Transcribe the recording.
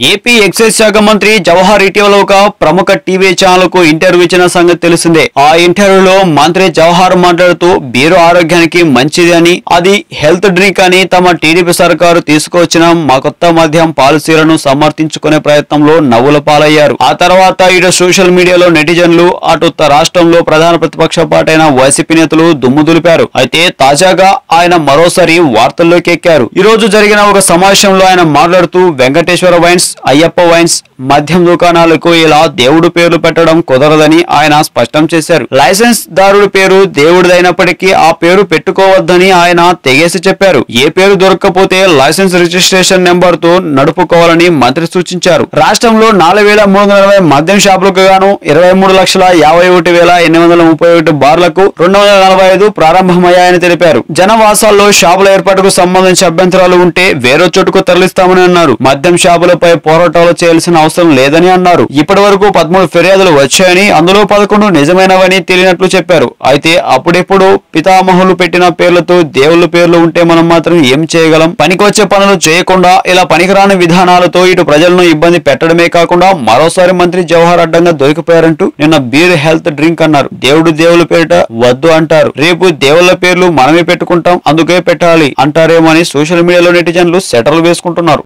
AP excise శాఖ మంత్రి జవహర్ ఇటీవల ఒక ప్రముఖ టీవీ ఛానల్కు ఇంటర్వ్యూ ఇచ్చిన సంగతి తెలిసిందే. ఆ ఇంటర్వ్యూలో మంత్రి జవహర్ మాట్లాడుతూ బీరు ఆరోగ్యానికి మంచిది అని అది హెల్త్ డ్రింక్ అని తమ టీడీపీ సర్కారు తీసుకొచ్చిన మా కొత్త మద్యం పాలసీలను సమర్థించుకునే ప్రయత్నంలో నవ్వుల పాలయ్యారు. ఆ తర్వాత ఇటు సోషల్ మీడియాలో నెటిజన్లు అటు త- రాష్ట్రంలో ప్రధాన ప్రతిపక్ష పార్టీ అయిన వైసీపీ నేతలు దుమ్ము దులిపారు. అయితే తాజాగా ఆయన మరోసారి వార్తల్లోకి ఎక్కారు. ఈ రోజు జరిగిన ఒక సమావేశంలో ఆయన మాట్లాడుతూ వెంకటేశ్వర వైన్స్ అయ్యప్ప వైన్స్ మద్యం దుకాణాలకు ఇలా దేవుడు పేర్లు పెట్టడం కుదరదని ఆయన స్పష్టం చేశారు. లైసెన్స్ దారుడి పేరు దేవుడిదైనప్పటికీ ఆ పేరు పెట్టుకోవద్దని ఆయన తెగేసి చెప్పారు. ఏ పేరు దొరకకపోతే లైసెన్స్ రిజిస్ట్రేషన్ నెంబర్తో నడుపుకోవాలని మంత్రి సూచించారు. రాష్ట్రంలో నాలుగు వేల మూడు వందల నలభై మద్యం షాపులకు గాను ఇరవై మూడు లక్షల యాభై ఒకటి వేల ఎనిమిది వందల ముప్పై ఒకటి బార్లకు రెండు వందల నలభై ఐదు ప్రారంభమయ్యాయని తెలిపారు. జనవాసాల్లో షాపుల ఏర్పాటుకు సంబంధించి అభ్యంతరాలు ఉంటే వేరే చోటుకు తరలిస్తామని అన్నారు. మద్యం షాపులపై పోరాటాలు చేయాల్సిన అవసరం లేదని అన్నారు. ఇప్పటి వరకు పదమూడు ఫిర్యాదులు వచ్చాయని అందులో పదకొండు నిజమైనవని తెలియనట్లు చెప్పారు. అయితే అప్పుడెప్పుడు పితామహులు పెట్టిన పేర్లతో దేవుళ్ళ పేర్లు ఉంటే మనం మాత్రం ఏం చేయగలం? పనికొచ్చే పనులు చేయకుండా ఇలా పనికిరాని విధానాలతో ఇటు ప్రజలను ఇబ్బంది పెట్టడమే కాకుండా మరోసారి మంత్రి జవహర్ అడ్డంగా దొరికిపోయారంటూ నిన్న బీర్ హెల్త్ డ్రింక్ అన్నారు. దేవుడు దేవుళ్ళ పేరిట వద్దు అంటారు. రేపు దేవుళ్ళ పేర్లు మనమే పెట్టుకుంటాం అందుకే పెట్టాలి అంటారేమో అని సోషల్ మీడియాలో నెటిజన్లు సెటర్లు వేసుకుంటున్నారు.